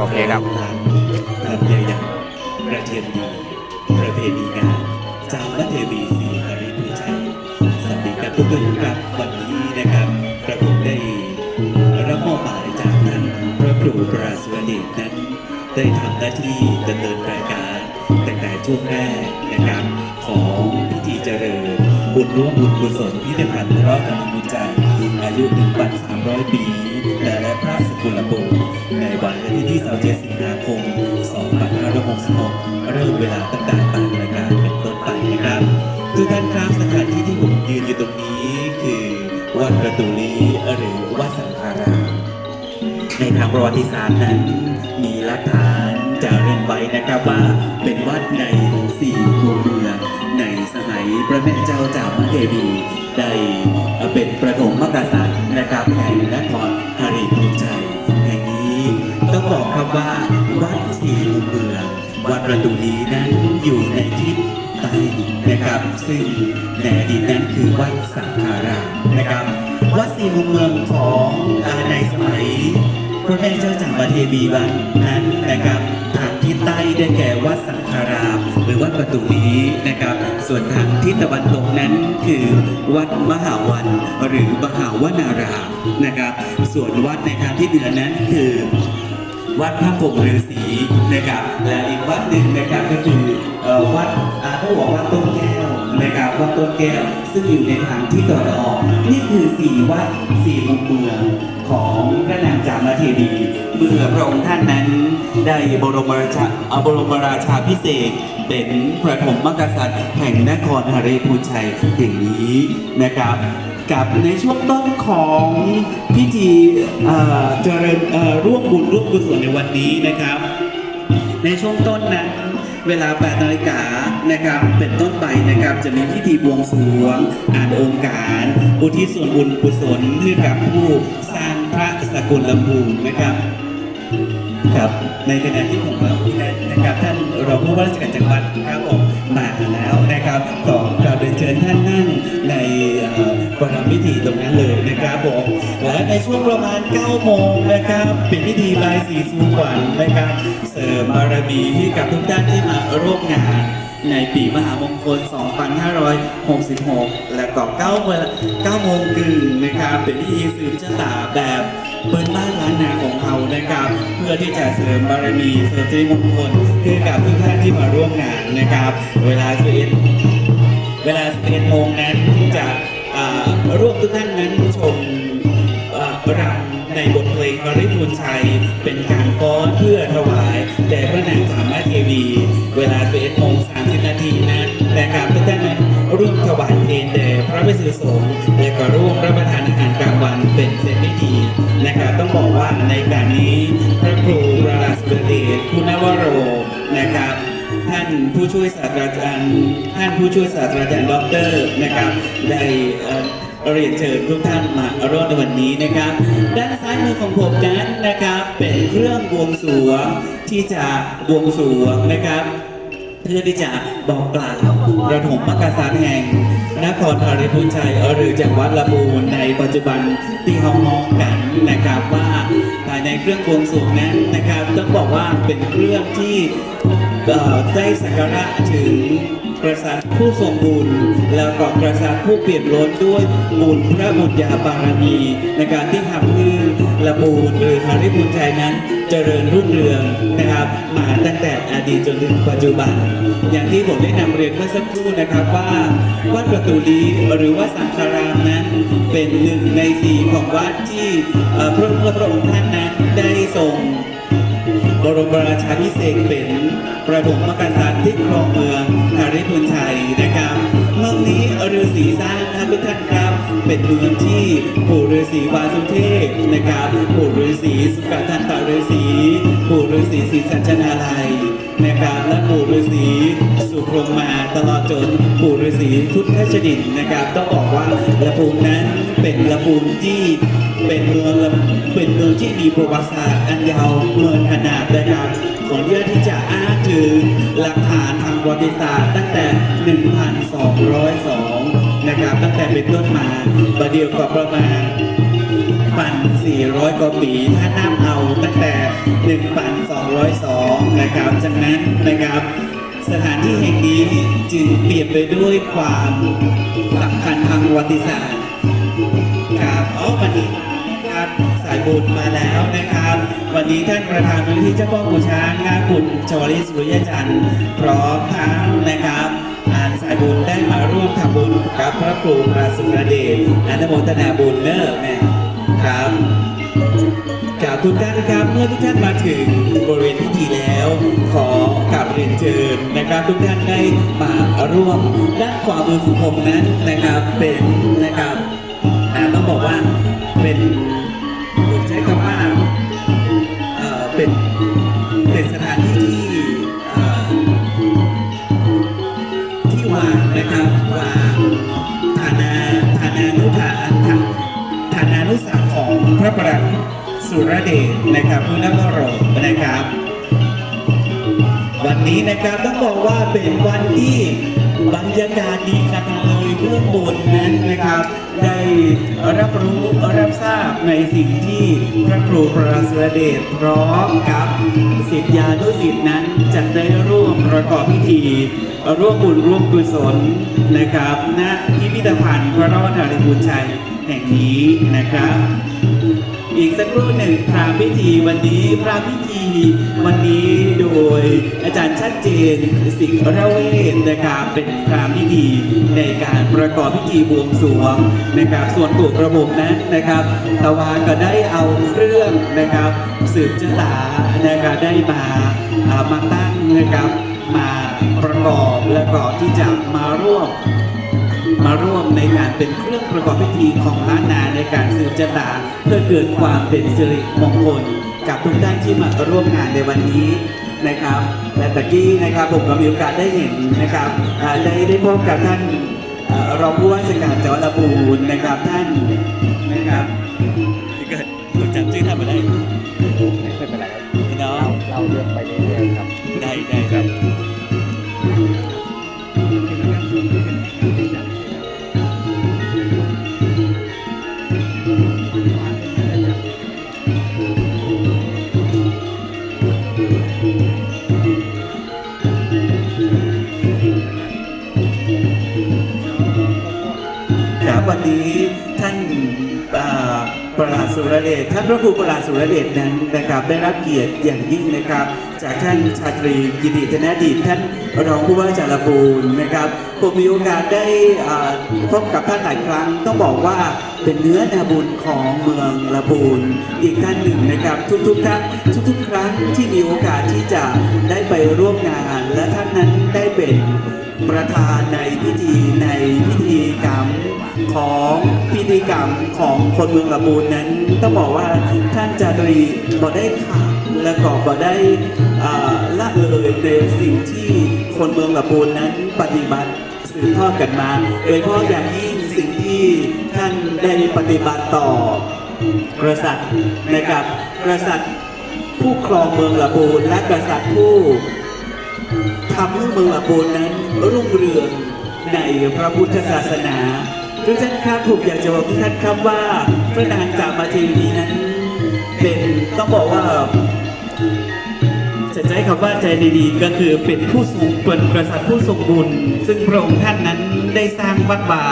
โอเคครับลำไยหยังกระเทียมดีประเพณีงานจามเทวีศรีหริภูชัยสวัสดีครับทุกคนครับวันนี้นะครับกระผมได้รับมอบหมายจากท่านพระครูปราศวเดชนั้น ได้ทำหน้าที่ดำเนินรายการตั้งแต่ช่วงแรกนะครับของพิธีเจริญ บุญร่วมบุญกุศลพิพิธภัณฑ์เพราะกำลังบุญใจอายุ1,300ปีแต่และพระสกุลบุตรในวันที่ที่ 27 สิงหาคม 2566 เริ่มเวลาตั้งแต่8นาฬิกาเป็นต้นไปนะครับทุกท่านครับสถานที่ที่ผมยืนอยู่ตรงนี้คือวัดประตูลีหรือวัดสังฆารามในทางประวัติศาสตร์นั้น มีหลักฐานจารึกไว้นะครับว่าเป็นวัดในสี่คูเมืองในสมัยพระแม่เจ้าจามเทวีได้เป็นประถมมกษัตริย์นะครับแห่งนคร บอกครับว่าวัดสี่คูเมืองวัดประตูนี้นั้นอยู่ในทิศใต้นะครับ ซึ่งในอดีตนั้นคือวัดสังฆารามนะครับ วัดสี่มุมเมืองของอาในสมัยพระแม่เจ้าจากรเทวีวันนั้นนะครับทางทิศใต้ได้แก่วัดสังฆารามหรือวัดประตูนี้นะครับ ส่วนทางทิศตะวันตกนั้นคือวัดมหาวันหรือมหาวนารามนะครับ ส่วนวัดในทางทิศเหนือนั้นคือ วัดพระพรหมฤาษีนะครับและอีกวัดหนึ่งนะครับก็คือวัดอาเขาบอกว่าต้นแก้วนะครับวัดต้นแก้วซึ่งอยู่ในทางที่ตะวันออก นี่คือสี่วัดสี่มุมเมืองของพระนางจามเทวีเมื่อพระองค์ท่านนั้นได้บรมราชาอ่าบรมราชาพิเศษเป็นพระถมมกษัตริย์แห่งนครหฤพูชัยแห่งนี้นะครับ กับในช่วงต้นของพิธีเจริญร่วมบุญร่วมกุศลในวันนี้นะครับ ในช่วงต้นนั้นเวลา8นาฬิกานะครับ เป็นต้นไปนะครับ จะมีพิธีบวงสรวง อ่านองค์การ อุทิศส่วนบุญกุศลให้กับผู้สร้างพระสกุลลำพูนนะครับครับในขณะที่ผมมาพูดนั้นนะครับท่านรองผู้ว่าราชการจังหวัดครับผมมาแล้วนะครับขอกราบเรียนเชิญท่านนั่งนเอ่อ ประรำพิธีตรงนั้นเลยนะครับผมและในช่วงประมาณ 9 โมงนะครับเป็นพิธีบายสีสู่ขวัญนะครับเสริมบารมีให้กับทุกท่านที่มาร่วมงาน ในปีมหามงคล 2566 และก็9เวลา9โมงครึ่งนะครับเป็นพิธีสืบชะตาแบบเปิดบ้านล้านนาของเรานะครับ เพื่อที่จะเสริมบารมีเสริมสิริมงคลให้กับทุกท่านที่มาร่วมงานนะครับ เวลา11เวลา11โมงนั้นจะ ร่วมทุกท่านนั้นชมรำในบทเพลงบริพูนชัย เป็นการฟ้อนเพื่อถวายแด่พระนางสามารถเทวี เวลา11โมง30 นาทีนั้นนะครับทุกท่านนั้นร่วมถวายเพลงแด่พระพิสุสงฆ์และก็ร่วมรับประทานอาหารกลางวันเป็นเซตพิธีนะครับต้องบอกว่าในการนี้พระครูประหลัดสุรเดชคุณวโรนะครับ ผู้ช่วยศาสตราจารย์ ท่านผู้ช่วยศาสตราจารย์ด็อกเตอร์นะครับได้เอ่อเรียนเชิญทุกท่านมาร่วมในวันนี้นะครับ ด้านซ้ายมือของผมนั้นนะครับเป็นเครื่องบวงสรวงที่จะบวงสรวงนะครับเพื่อที่จะบอกกล่าวระถมมกษัตริย์แห่งนครหฤพูนชัยหรือจังหวัดละมูลในปัจจุบันที่เขามองกันนะครับว่าภายในเครื่องบวงสรวงนั้นนะครับต้องบอกว่าเป็นเครื่องที่ ได้สักการะถึงกษัตริย์ผู้ทรงบุญแล้วก็กษัตริย์ผู้เปลี่ยนล้นด้วยบุญพระบุญญาบารมีในการที่ทำให้ละมูลหรือหฤพูนชัยนั้น เจริญรุ่งเรืองนะครับ มาตั้งแต่อดีตจนถึงปัจจุบัน อย่างที่ผมได้นำเรียนเมื่อสักครู่นะครับว่าวัดประตูลีหรือว่าสังฆารามนั้น เป็นหนึ่งในสี่ของวัดที่เอ่อพระพระองค์ท่านนั้นได้ทรง บรมราชาพิเศษเป็นประถมมกษัตริย์ที่ครองเมืองหาริพุนชัยนะครับเมืองนี้ฤาษีสร้างครับทุกท่านครับ เป็นเมืองที่ปู่ฤาษีวาสุเทพนะครับปู่ฤาษีสุกทันตฤาษีปู่ฤาษีศรีสัชนาลัยนะครับและปู่ฤาษีสุพรหมาตลอดจนปู่ฤาษีพุทธชดินนะครับต้องบอกว่าละปูนนั้นเป็นละปูนที่ เป็นเมืองเป็นเมืองที่มีประวัติศาสตร์อันยาวเมืองขนาดนะครับขออนุญาตที่จะอ้างถึงหลักฐานทางประวัติศาสตร์ตั้งแต่ 1,202 นะครับ ตั้งแต่เป็นต้นมาประเดียวก็ประมาณ1,400 กว่าปีถ้านับเอาตั้งแต่ 1,202 นะครับจากนั้นนะครับสถานที่แห่งนี้จึงเปลี่ยนไปด้วยความสำคัญทางประวัติศาสตร์ครับอ๋อวันนี้ ครับสายบุญมาแล้วนะครับ วันนี้ท่านประธานมูลที่เจ้าพ่อปูช้างงาบุญชวลิสุริยจันทร์พร้อมทั้งนะครับอ่านสายบุญได้มาร่วมทำบุญกับพระครูพระสุรเดชอนุโมทนาบุญเนอร์แม่ครับกราบทุกท่านครับเมื่อทุกท่านมาถึงบริเวณพิธีแล้ว ขอกราบเรียนเชิญนะครับ ทุกท่านได้มาร่วมด้านขวามือของผมนั้นนะครับเป็นนะครับต้องบอกว่าเป็น สุรเดชนะครับพุทธวโรนะครับ วันนี้นะครับต้องบอกว่าเป็นวันที่บรรยากาศดีกันเลยเบื้องบนนั้นนะครับ ได้รับรู้รับทราบในสิ่งที่พระครูประเสริฐเดชพร้อมกับศิษยานุศิษย์นั้นจะได้ร่วมประกอบพิธี ร่วมบุญร่วมกุศลนะครับณพิพิธภัณฑ์พระรอดาริบุญชัยแห่งนี้นะครับ อีกสักครู่หนึ่งพระพิธีวันนี้พระพิธีวันนี้โดยอาจารย์ชัดเจนสิงห์ระเวศนะครับเป็นพระพิธีในการประกอบพิธีบวงสรวงนะครับส่วนตัวระบบนั้นนะครับตะวาก็ได้เอาเครื่องนะครับสืบชะตานะครับได้มามาตั้งนะครับมาประกอบและก็ที่จะมาร่วม มาร่วมในการเป็นเครื่องประกอบพิธีของล้านนาในการสืบชะตาเพื่อเกิดความเป็นสิริมงคล กับทุกท่านที่มาร่วมงานในวันนี้นะครับ และตะกี้นะครับผมก็มีโอกาสได้เห็นนะครับอ่าได้ได้พบกับท่านเอ่อรองผู้ว่าราชการจังหวัดลำพูนนะครับท่านนะครับที่เกิดผมจำชื่อท่านมาได้ไม่เป็นไรครับเนาะเราเรื่องไปเรื่อยๆครับได้ได้ครับ วันนี้ท่านประหลาดสุรเดชท่านพระครูประหลาดสุรเดชนั้นนะครับได้รับเกียรติอย่างยิ่งนะครับ จากท่านชาตรีกิติธนดีท่านรองผู้ว่าจารบูรณ์นะครับผมมีโอกาสได้พบกับท่านหลายครั้ง ต้องบอกว่าเป็นเนื้อนาบุญของเมืองละบูนอีกท่านหนึ่งนะครับ ทุกๆท่านทุกๆ ครั้งที่มีโอกาสที่จะได้ไปร่วมงาน และท่านนั้นได้เป็นประธานในพิธีในพ ธีกรรมของคนเมืองละมูลนั้นต้องบอกว่าท่านจารีบ่ได้ขาดและก็บ่ได้ละเลยในสิ่งที่คนเมืองละมูลนั้นปฏิบัติสืบทอดกันมาโดยเฉพาะอย่างยิ่งสิ่งที่ท่านได้ปฏิบัติต่อกษัตริย์นะครับกษัตริย์ผู้ครองเมืองละมูลและกษัตริย์ผู้ทำให้เมืองอาโปนนั้นรุ่งเรืองในพระพุทธศาสนา ทุกท่านครับผมอยากจะบอกทุกท่านครับว่าพระนางจามเทวีนั้น เป็นต้องบอกว่าจะใช้คำว่าใจดีๆก็คือเป็นผู้ทรงเป็นกษัตริย์ผู้ทรงบุญ ซึ่งพระองค์ท่านนั้นได้สร้างวัดวา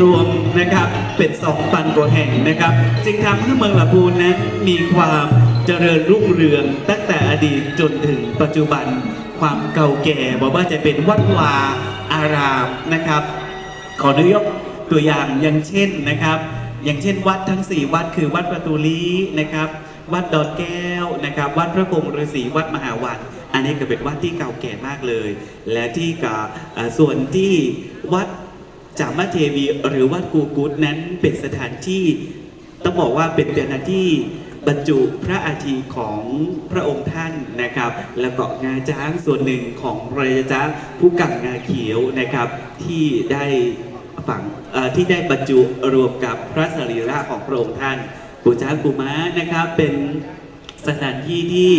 รวมนะครับเป็นสองพันกว่าแห่งนะครับ จึงทำให้เมืองลำพูนนั้นมีความเจริญรุ่งเรืองตั้งแต่อดีตจนถึงปัจจุบันความเก่าแก่บอกว่าจะเป็นวัดวาอารามนะครับ ขออนุยกตัวอย่างอย่างเช่นนะครับ อย่างเช่นวัดทั้ง 4 วัดคือวัดประตูลีนะครับ วัดดอนแก้วนะครับ วัดพระพรมฤาษีวัดมหาวัดอันนี้ก็เป็นวัดที่เก่าแก่มากเลย และที่กับส่วนที่วัดจามเทวีหรือวัดกูกุดนั้นเป็นสถานที่ต้องบอกว่าเป็นสถานที่บรรจุพระอาทิของพระองค์ท่านนะครับ แล้วก็งาช้างส่วนหนึ่งของพระยาช้างผู้กังงาเขียวนะครับที่ได้ ฝังเอ่อที่ได้บรรจุรวมกับพระสรีระของพระองค์ท่านปู่ช้างปู่ม้านะครับ เป็นสถานที่ที่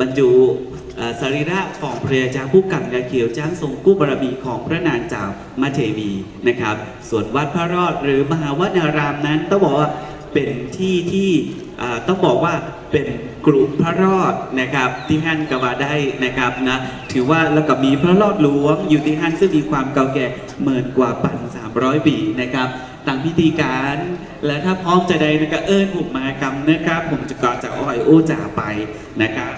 บรรจุสรีระของพระยาช้าผู้กังงาเขียวช้างทรงกู้บารมีของพระนางเจ้ามาเทวีนะครับ ส่วนวัดพระรอดหรือมหาวนารามนั้นต้องบอกว่าเป็นที่ที่ต้องบอกว่าเป็นกลุ่มพระรอดนะครับที่ฮั่นกว่าได้นะครับนะถือว่าแล้วก็มีพระรอดหลวงอยู่ที่ฮั่นซึ่งมีความเก่าแก่เหมือนกว่าปันสาม ร้อยปีนะครับตามพิธีการ และถ้าพร้อมจะได้นะครับเอิญผมมากรรมนะครับ ผมจะก่อจะอ้อยโอ้จ่าไปนะครับ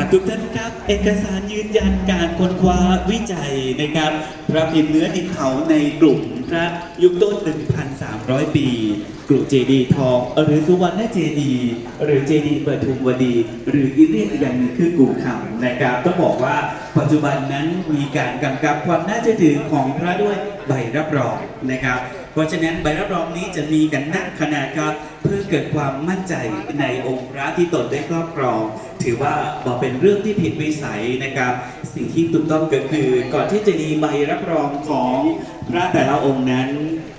ครับทุกท่านครับเอกสารยืนยันการค้นคว้าวิจัยนะครับพระพิมพ์เนื้อดินเผาในกลุ่มพระยุคต้น 1,300 ปี กลุ่มเจดีทอง หรือสุวรรณเจดีหรือเจดีย์ปทุมวดี หรืออีเรียกอย่างหนึงคือกลุ่มขำนะครับต้องบอกว่าปัจจุบันนั้นมีการกำกับความน่าเชื่อถือของพระด้วยใบรับรองนะครับ เพราะฉะนั้นใบรับรองนี้จะมีกันนักขนาดครับ เพื่อเกิดความมั่นใจในองค์พระที่ตนได้ครอบครอง ถือว่าบอกเป็นเรื่องที่ผิดวิสัยนะครับ สิ่งที่ถูกต้องก็คือ ก่อนที่จะมีใบรับรองของพระแต่ละองค์นั้น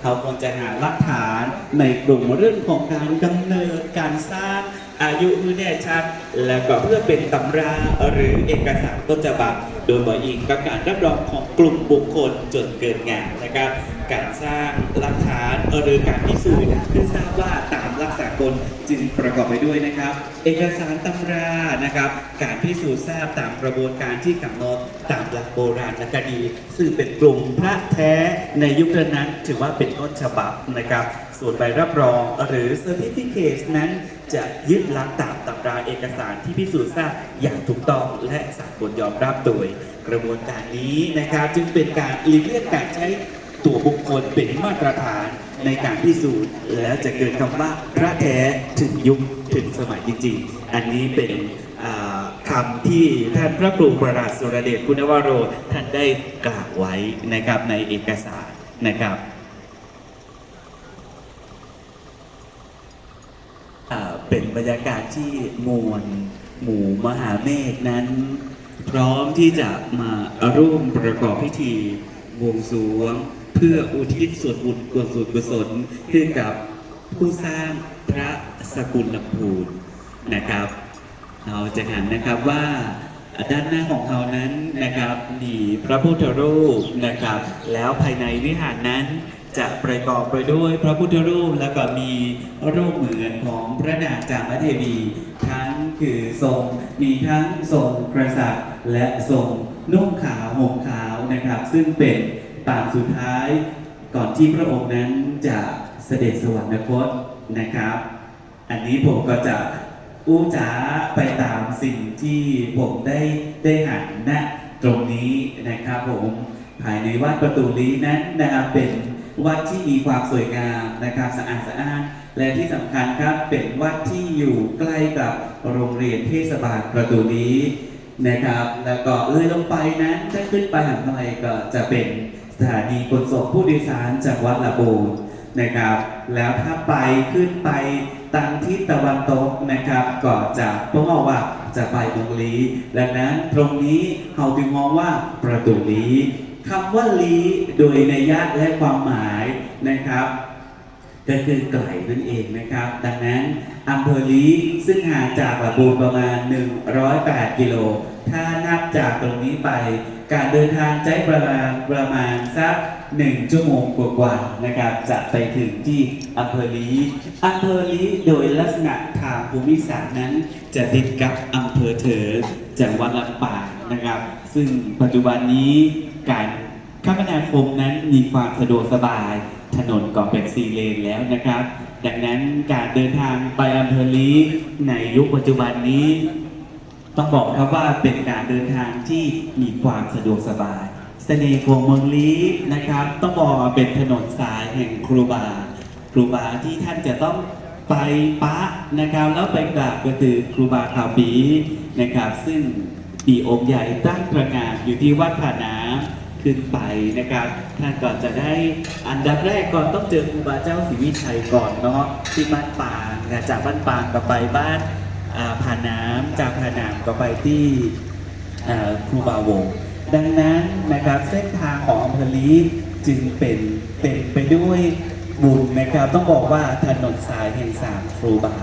เขาควรจะหาหลักฐานในกลุ่มเรื่องของการกำเนิดการสร้างอายุมือแน่ชัด แล้วก็เพื่อเป็นตำราหรือเอกสารต้นฉบับโดยบอกอิงกับการรับรองของกลุ่มบุคคลจนเกินงานนะครับ การสร้างหลักฐานหรือการพิสูจน์เพื่อทราบว่าตามหลักสากลจึงประกอบไปด้วยนะครับ เอกสารตำรานะครับ การพิสูจน์ทราบตามกระบวนการที่กำหนดตามหลักโบราณคดี ซึ่งเป็นกลุ่มพระแท้ในยุคนั้น ถือว่าเป็นต้นฉบับนะครับ ส่วนใบรับรองหรือ Certificate นั้นจะยึดหลักตามตำราเอกสารที่พิสูจน์ทราบอย่างถูกต้องและสากลยอมรับโดย กระบวนการนี้นะครับจึงเป็นการหลีกเลี่ยงการใช้ ตัวบุคคลเป็นมาตรฐานในการพิสูจน์แล้วจะเกิดคำว่าพระแท้ถึงยุคถึงสมัยจริงๆ อันนี้เป็นคำที่ท่านพระครูประหลาดสุรเดชคุณวโรท่านได้กล่าวไว้นะครับในเอกสารนะครับเป็นบรรยากาศที่มวลหมู่มหาเมฆนั้น พร้อมที่จะมาร่วมประกอบพิธีบวงสรวง พื่ออุทิศส่วนบุญกุศลกุศลให้กับผู้สร้างพระสกุลลำพูนนะครับ เราจะเห็นนะครับว่าด้านหน้าของเขานั้นนะครับมีพระพุทธรูปนะครับ แล้วภายในวิหารนั้นจะประกอบไปด้วยพระพุทธรูปแล้วก็มีรูปเหมือนของพระนางจามเทวีทั้งคือทรงมีทั้งทรงกษัตริย์และทรงนุ่งขาวห่มขาวนะครับ ซึ่งเป็น ปางสุดท้ายก่อนที่พระองค์นั้นจะเสด็จสวรรคตนะครับ อันนี้ผมก็จะอู้จ๋าไปตามสิ่งที่ผมได้ได้หันณตรงนี้นะครับผมภายในวัดประตูลี้นั้นนะครับเป็นวัดที่มีความสวยงามนะครับสะอาดสะอานและที่สำคัญครับเป็นวัดที่อยู่ใกล้กับโรงเรียนเทศบาลประตูลี้นะครับ แล้วก็เอ้ยลงไปนั้นถ้าขึ้นไปหันไปก็จะเป็น ถานีขนส่งผู้โดยสารจากวัดละบูนนะครับ แล้วถ้าไปขึ้นไปทางทิศตะวันตกนะครับก็จะต้องบอว่าจะไปตรงลีดังนั้นตรงนี้เขาจึงมองว่าประตูลีคำว่าลีโดยนัยะและความหมายนะครับ ก็คือไกลนั่นเองนะครับ ดังนั้นอำเภอลีซึ่งห่างจากระบูรประมาณ 108 กิโล ถ้านับจากตรงนี้ไป การเดินทางใช้ประมาณประมาณสัก1ชั่วโมงกว่าๆนะครับจะไปถึงที่อำเภอลีอำเภอลีโดยลักษณะทางภูมิศาสตร์นั้น จะติดกับอำเภอเถิดจังหวัดลำปางนะครับ ซึ่งปัจจุบันนี้การคมนาคมนั้นมีความสะดวกสบาย ถนนก็เป็นสี่เลนแล้วนะครับ ดังนั้นการเดินทางไปอำเภอลีในยุคปัจจุบันนี้ ต้องบอกครับว่าเป็นการเดินทางที่มีความสะดวกสบายเสน่ห์ของเมืองลี้นะครับ ต้องบอกว่าเป็นถนนสายแห่งครูบา ครูบาที่ท่านจะต้องไปปะนะครับ แล้วไปกราบก็คือครูบาขาวปีนะครับ ซึ่งปีองค์ใหญ่ตั้งตระงานอยู่ที่วัดผาน้ำขึ้นไปนะครับ ท่านก่อนจะได้อันดับแรกก่อนต้องเจอครูบาเจ้าศรีวิชัยก่อนเนาะที่บ้านปางนะจากบ้านปางก็ไปบ้าน อ่าผาน้ำจากผ่านน้ำก็ไปที่อ่าครูบาวงดังนั้นนะครับเส้นทางของอำเภอลีจึงเป็นเป็นไปด้วยบุญนะครับ ต้องบอกว่าถนนสายแห่งสามครูบา